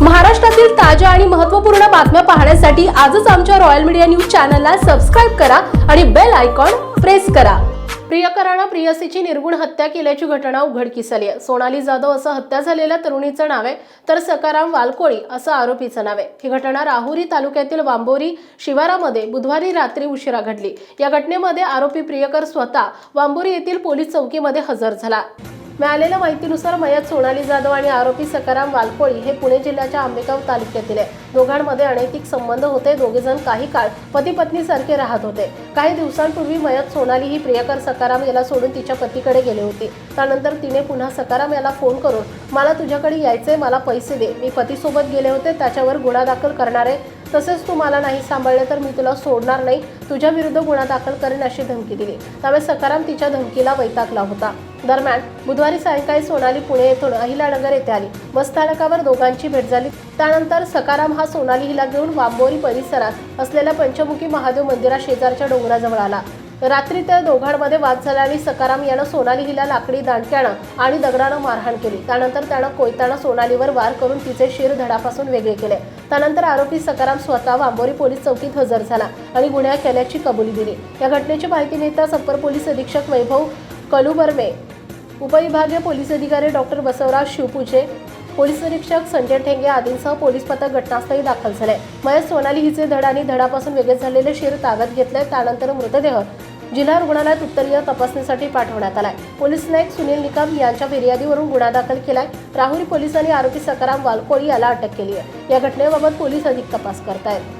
महाराष्ट्रातील ताज्या आणि महत्त्वपूर्ण बातम्या पाहण्यासाठी आजच आमच्या रॉयल मीडिया न्यूज चॅनलला सबस्क्राईब करा आणि बेल आयकॉन प्रेस करा. प्रियकरानं प्रियसीची निर्गुण हत्या केल्याची घटना उघडकीस आली आहे सोनाली जाधव असं हत्या झालेल्या तरुणीचं नाव आहे तर सकाराम वालकोळी असं आरोपीचं नाव आहे. ही घटना राहुरी तालुक्यातील वांबोरी शिवारामध्ये बुधवारी रात्री उशिरा घडली. या घटनेमध्ये आरोपी प्रियकर स्वतः वांबोरी येथील पोलीस चौकीमध्ये हजर झाला. मिळालेल्या माहितीनुसार मयत सोनाली जाधव आणि आरोपी सकाराम वालकोळी हे पुणे जिल्ह्याच्या आंबेगाव तालुक्यातील आहे. दोघांमध्ये अनैतिक संबंध होते. दोघेजण काही काळ पती पत्नी सारखे राहत होते. काही दिवसांपूर्वी मयत सोनाली ही प्रियकर सकाराम याला सोडून तिच्या पतीकडे गेली होती. त्यानंतर तिने पुन्हा सकाराम याला फोन करून मला तुझ्याकडे यायचंय मला पैसे दे. मी पतीसोबत गेले होते. त्याच्यावर गुन्हा दाखल करणार. आहे तसेच तू मला नाही सांभाळले तर मी तुला सोडणार नाही. तुझ्या विरुद्ध गुन्हा दाखल करेन अशी धमकी दिली. त्यामुळे सकाराम तिच्या धमकीला वैतागला होता. दरम्यान बुधवारी सायंकाळी सोनाली पुणे येथून अहिलानगर येथे आली. बस स्थानकावर दोघांची भेट झाली. त्यानंतर सकाराम हा सोनाली हिला घेऊन वांबोरी परिसरात असलेल्या पंचमुखी महादेव मंदिरा शेजारच्या डोंगराजवळ आला. रात्री त्या दोघांमध्ये वाद झाला आणि सकाराम यानं सोनाली हिला लाकडी दांडक्यानं आणि दगडानं मारहाण केली. त्यानंतर त्यानं कोयतानं सोनालीवर वार करून तिचे शिर धडापासून वेगळे केले. त्यानंतर आरोपी सकाराम स्वतः वांबोरी पोलीस चौकीत हजर झाला आणि गुन्हा केल्याची कबुली दिली. या घटनेची माहिती मिळताच अप्पर पोलीस अधीक्षक वैभव कलुबर्मे उपविभागीय पोलीस अधिकारी डॉक्टर बसवराज शिवपूजे पोलीस निरीक्षक संजय ठेंगे आदींसह पोलीस पथक घटनास्थळी दाखल झाले. मयत सोनाली हिचे धड आणि धडापासून वेगळे झालेले शिर ताब्यात घेतले त्यानंतर मृतदेह जिल्हा रुग्णालयात उत्तरीय तपासणीसाठी पाठवण्यात आलाय. पोलीस नायक सुनील निकम यांच्या फिर्यादीवरून गुन्हा दाखल केलाय. राहुरी पोलिसांनी आरोपी सकाराम वालकोळी याला अटक केली आहे या घटनेबाबत पोलीस अधिक तपास करतायत.